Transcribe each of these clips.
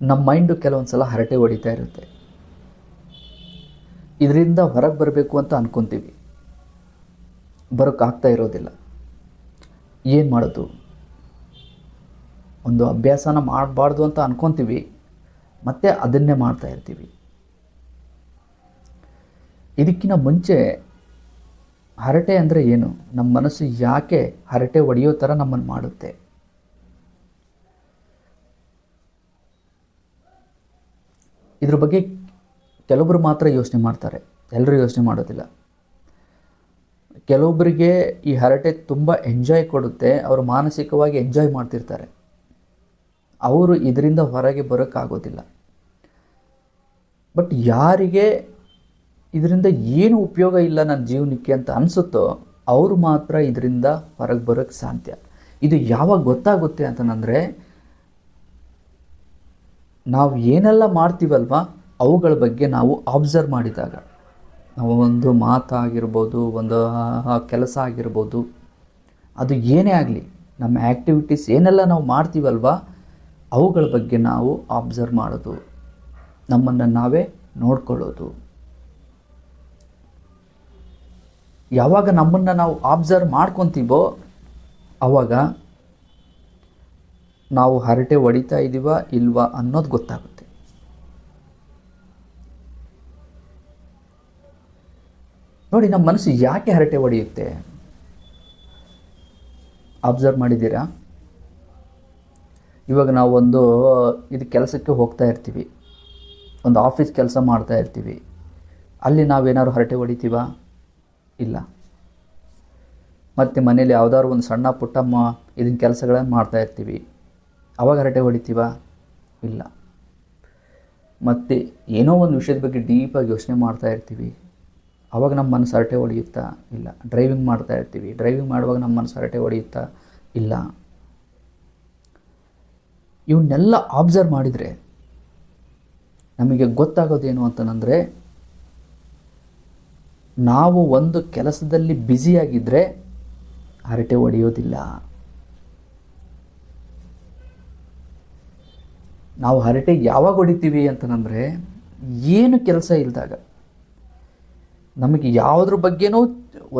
ನಮ್ಮ ಮೈಂಡು ಕೆಲವೊಂದು ಸಲ ಹರಟೆ ಹೊಡಿತಾ ಇರುತ್ತೆ. ಇದರಿಂದ ಹೊರಗೆ ಬರಬೇಕು ಅಂತ ಅಂದ್ಕೊತೀವಿ ಬರೋಕ್ಕಾಗ್ತಾ ಇರೋದಿಲ್ಲ. ಏನು ಮಾಡೋದು? ಒಂದು ಅಭ್ಯಾಸನ ಮಾಡಬಾರ್ದು ಅಂತ ಅಂದ್ಕೊತೀವಿ ಮತ್ತೆ ಅದನ್ನೇ ಮಾಡ್ತಾ ಇರ್ತೀವಿ. ಇದಕ್ಕಿಂತ ಮುಂಚೆ ಹರಟೆ ಅಂದರೆ ಏನು? ನಮ್ಮ ಮನಸ್ಸು ಯಾಕೆ ಹರಟೆ ಹೊಡೆಯೋ ಥರ ನಮ್ಮನ್ನು ಮಾಡುತ್ತೆ? ಇದ್ರ ಬಗ್ಗೆ ಕೆಲವೊಬ್ಬರು ಮಾತ್ರ ಯೋಚನೆ ಮಾಡ್ತಾರೆ. ಎಲ್ಲರೂ ಯೋಚನೆ ಮಾಡೋದಿಲ್ಲ. ಕೆಲವೊಬ್ಬರಿಗೆ ಈ ಹರಟೆ ತುಂಬ ಎಂಜಾಯ್ ಕೊಡುತ್ತೆ, ಅವರು ಮಾನಸಿಕವಾಗಿ ಎಂಜಾಯ್ ಮಾಡ್ತಿರ್ತಾರೆ. ಅವರು ಇದರಿಂದ ಹೊರಗೆ ಬರೋಕ್ಕಾಗೋದಿಲ್ಲ. ಬಟ್ ಯಾರಿಗೆ ಇದರಿಂದ ಏನು ಉಪಯೋಗ ಇಲ್ಲ ನನ್ನ ಜೀವನಕ್ಕೆ ಅಂತ ಅನಿಸುತ್ತೋ, ಅವರು ಮಾತ್ರ ಇದರಿಂದ ಹೊರಗೆ ಬರೋಕ್ಕೆ ಸಾಧ್ಯ. ಇದು ಯಾವಾಗ ಗೊತ್ತಾಗುತ್ತೆ ಅಂತಂದರೆ ನಾವು ಏನೆಲ್ಲ ಮಾಡ್ತೀವಲ್ವ ಅವುಗಳ ಬಗ್ಗೆ ನಾವು ಅಬ್ಸರ್ವ್ ಮಾಡಿದಾಗ. ನಾವು ಒಂದು ಮಾತಾಗಿರ್ಬೋದು, ಒಂದು ಕೆಲಸ ಆಗಿರ್ಬೋದು, ಅದು ಏನೇ ಆಗಲಿ, ನಮ್ಮ ಆ್ಯಕ್ಟಿವಿಟೀಸ್ ಏನೆಲ್ಲ ನಾವು ಮಾಡ್ತೀವಲ್ವ ಅವುಗಳ ಬಗ್ಗೆ ನಾವು ಅಬ್ಸರ್ವ್ ಮಾಡೋದು. ನಮ್ಮನ್ನು ನಾವೇ ನೋಡ್ಕೊಳ್ಳೋದು. ಯಾವಾಗ ನಮ್ಮನ್ನು ನಾವು ಆಬ್ಸರ್ವ್ ಮಾಡ್ಕೊತೀವೋ ಆವಾಗ ನಾವು ಹರಟೆ ಹೊಡಿತಾ ಇದ್ದೀವ ಇಲ್ವಾ ಅನ್ನೋದು ಗೊತ್ತಾಗುತ್ತೆ. ನೋಡಿ, ನಮ್ಮ ಮನಸ್ಸು ಯಾಕೆ ಹರಟೆ ಹೊಡೆಯುತ್ತೆ? ಅಬ್ಸರ್ವ್ ಮಾಡಿದ್ದೀರಾ? ಇವಾಗ ನಾವು ಒಂದು, ಇದು ಕೆಲಸಕ್ಕೆ ಹೋಗ್ತಾ ಇರ್ತೀವಿ. ಒಂದು ಆಫೀಸ್ ಕೆಲಸ ಮಾಡ್ತಾ ಇರ್ತೀವಿ. ಅಲ್ಲಿ ನಾವೇನಾದ್ರು ಹರಟೆ ಹೊಡಿತೀವ? ಇಲ್ಲ. ಮತ್ತು ಮನೇಲಿ ಯಾವುದಾದ್ರು ಒಂದು ಸಣ್ಣ ಪುಟ್ಟ ಮ ಇದನ್ನ ಕೆಲಸಗಳನ್ನು ಮಾಡ್ತಾ ಇರ್ತೀವಿ. ಅವಾಗ ಹರಟೆ ಹೊಡಿತೀವ? ಇಲ್ಲ. ಮತ್ತು ಏನೋ ಒಂದು ವಿಷಯದ ಬಗ್ಗೆ ಡೀಪಾಗಿ ಯೋಚನೆ ಮಾಡ್ತಾ ಇರ್ತೀವಿ. ಅವಾಗ ನಮ್ಮ ಮನಸ್ಸು ಹರಟೆ ಹೊಡೆಯುತ್ತಾ? ಇಲ್ಲ. ಡ್ರೈವಿಂಗ್ ಮಾಡ್ತಾ ಇರ್ತೀವಿ. ಡ್ರೈವಿಂಗ್ ಮಾಡುವಾಗ ನಮ್ಮ ಮನಸ್ಸು ಹರಟೆ ಹೊಡೆಯುತ್ತಾ? ಇಲ್ಲ. ಇವನ್ನೆಲ್ಲ ಆಬ್ಸರ್ವ್ ಮಾಡಿದರೆ ನಮಗೆ ಗೊತ್ತಾಗೋದೇನು ಅಂತಂದರೆ ನಾವು ಒಂದು ಕೆಲಸದಲ್ಲಿ ಬ್ಯುಸಿಯಾಗಿದ್ದರೆ ಹರಟೆ ಹೊಡೆಯೋದಿಲ್ಲ. ನಾವು ಹರಟೆ ಯಾವಾಗ ಹೊಡಿತೀವಿ ಅಂತಂದರೆ ಏನು ಕೆಲಸ ಇಲ್ಲದಾಗ ನಮಗೆ ಯಾವುದ್ರ ಬಗ್ಗೆನೂ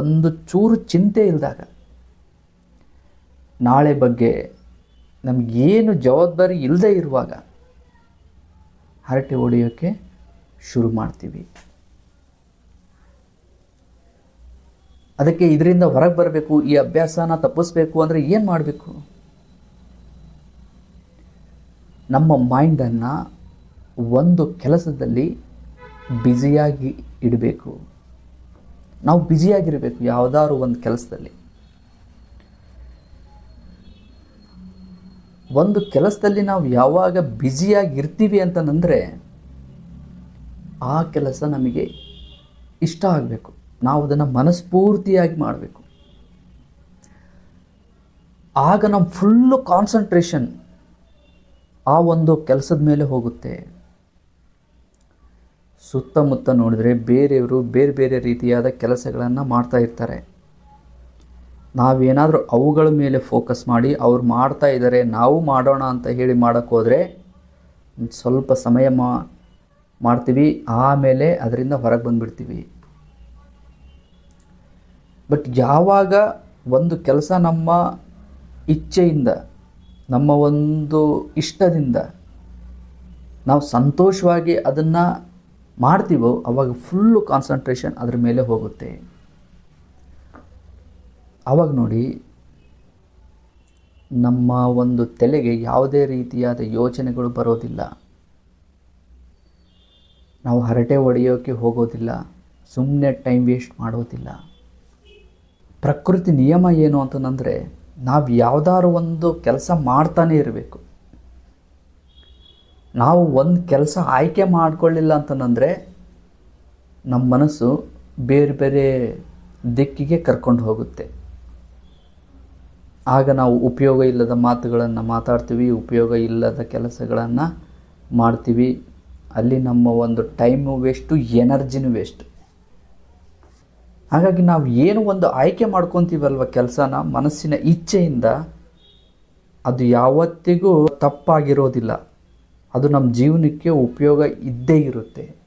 ಒಂದು ಚೂರು ಚಿಂತೆ ಇಲ್ಲದಾಗ ನಾಳೆ ಬಗ್ಗೆ ನಮಗೇನು ಜವಾಬ್ದಾರಿ ಇಲ್ಲದೆ ಇರುವಾಗ ಹರಟೆ ಹೊಡೆಯೋಕ್ಕೆ ಶುರು ಮಾಡ್ತೀವಿ. ಅದಕ್ಕೆ ಇದರಿಂದ ಹೊರಗೆ ಬರಬೇಕು, ಈ ಅಭ್ಯಾಸನ ತಪ್ಪಿಸ್ಬೇಕು ಅಂದರೆ ಏನು ಮಾಡಬೇಕು? ನಮ್ಮ ಮೈಂಡನ್ನು ಒಂದು ಕೆಲಸದಲ್ಲಿ ಬ್ಯುಸಿಯಾಗಿ ಇಡಬೇಕು. ನಾವು ಬ್ಯುಸಿಯಾಗಿರಬೇಕು ಯಾವುದಾದ್ರು ಒಂದು ಕೆಲಸದಲ್ಲಿ. ಒಂದು ಕೆಲಸದಲ್ಲಿ ನಾವು ಯಾವಾಗ ಬ್ಯುಸಿಯಾಗಿರ್ತೀವಿ ಅಂತಂದರೆ ಆ ಕೆಲಸ ನಮಗೆ ಇಷ್ಟ ಆಗಬೇಕು. ನಾವು ಅದನ್ನು ಮನಸ್ಫೂರ್ತಿಯಾಗಿ ಮಾಡಬೇಕು. ಆಗ ನಮ್ಮ ಫುಲ್ಲು ಕಾನ್ಸಂಟ್ರೇಷನ್ ಆ ಒಂದು ಕೆಲಸದ ಮೇಲೆ ಹೋಗುತ್ತೆ. ಸುತ್ತಮುತ್ತ ನೋಡಿದರೆ ಬೇರೆಯವರು ಬೇರೆ ಬೇರೆ ರೀತಿಯಾದ ಕೆಲಸಗಳನ್ನು ಮಾಡ್ತಾ ಇರ್ತಾರೆ. ನಾವೇನಾದರೂ ಅವುಗಳ ಮೇಲೆ ಫೋಕಸ್ ಮಾಡಿ ಅವ್ರು ಮಾಡ್ತಾ ಇದ್ದಾರೆ ನಾವು ಮಾಡೋಣ ಅಂತ ಹೇಳಿ ಮಾಡೋಕ್ಕೋದ್ರೆ ಸ್ವಲ್ಪ ಸಮಯ ಮಾ, ಮಾಡ್ತೀವಿ, ಆಮೇಲೆ ಅದರಿಂದ ಹೊರಗೆ ಬಂದುಬಿಡ್ತೀವಿ. ಬಟ್ ಯಾವಾಗ ಒಂದು ಕೆಲಸ ನಮ್ಮ ಇಚ್ಛೆಯಿಂದ ನಮ್ಮ ಒಂದು ಇಷ್ಟದಿಂದ ನಾವು ಸಂತೋಷವಾಗಿ ಅದನ್ನು ಮಾಡ್ತೀವೋ, ಅವಾಗ ಫುಲ್ಲು ಕಾನ್ಸಂಟ್ರೇಷನ್ ಅದ್ರ ಮೇಲೆ ಹೋಗುತ್ತೆ. ಆವಾಗ ನೋಡಿ, ನಮ್ಮ ಒಂದು ತಲೆಗೆ ಯಾವುದೇ ರೀತಿಯಾದ ಯೋಚನೆಗಳು ಬರೋದಿಲ್ಲ. ನಾವು ಹರಟೆ ಹೊಡೆಯೋಕ್ಕೆ ಹೋಗೋದಿಲ್ಲ ಸುಮ್ಮನೆ ಟೈಮ್ ವೇಸ್ಟ್ ಮಾಡೋದಿಲ್ಲ. ಪ್ರಕೃತಿ ನಿಯಮ ಏನು ಅಂತಂದರೆ ನಾವು ಯಾವುದಾದ್ರು ಒಂದು ಕೆಲಸ ಮಾಡ್ತಾನೆ ಇರಬೇಕು. ನಾವು ಒಂದು ಕೆಲಸ ಆಯ್ಕೆ ಮಾಡಿಕೊಳ್ಳಿಲ್ಲ ಅಂತಂದರೆ ನಮ್ಮ ಮನಸ್ಸು ಬೇರೆ ಬೇರೆ ದಿಕ್ಕಿಗೆ ಕರ್ಕೊಂಡು ಹೋಗುತ್ತೆ. ಆಗ ನಾವು ಉಪಯೋಗ ಇಲ್ಲದ ಮಾತುಗಳನ್ನು ಮಾತಾಡ್ತೀವಿ, ಉಪಯೋಗ ಇಲ್ಲದ ಕೆಲಸಗಳನ್ನು ಮಾಡ್ತೀವಿ. ಅಲ್ಲಿ ನಮ್ಮ ಒಂದು ಟೈಮು ವೇಸ್ಟು, ಎನರ್ಜಿನೂ ವೇಸ್ಟ್. ಹಾಗಾಗಿ ನಾವು ಏನು ಒಂದು ಆಯ್ಕೆ ಮಾಡ್ಕೊತೀವಲ್ವ ಕೆಲಸನ ಮನಸ್ಸಿನ ಇಚ್ಛೆಯಿಂದ, ಅದು ಯಾವತ್ತಿಗೂ ತಪ್ಪಾಗಿರೋದಿಲ್ಲ. ಅದು ನಮ್ಮ ಜೀವನಕ್ಕೆ ಉಪಯೋಗ ಇದ್ದೇ ಇರುತ್ತೆ.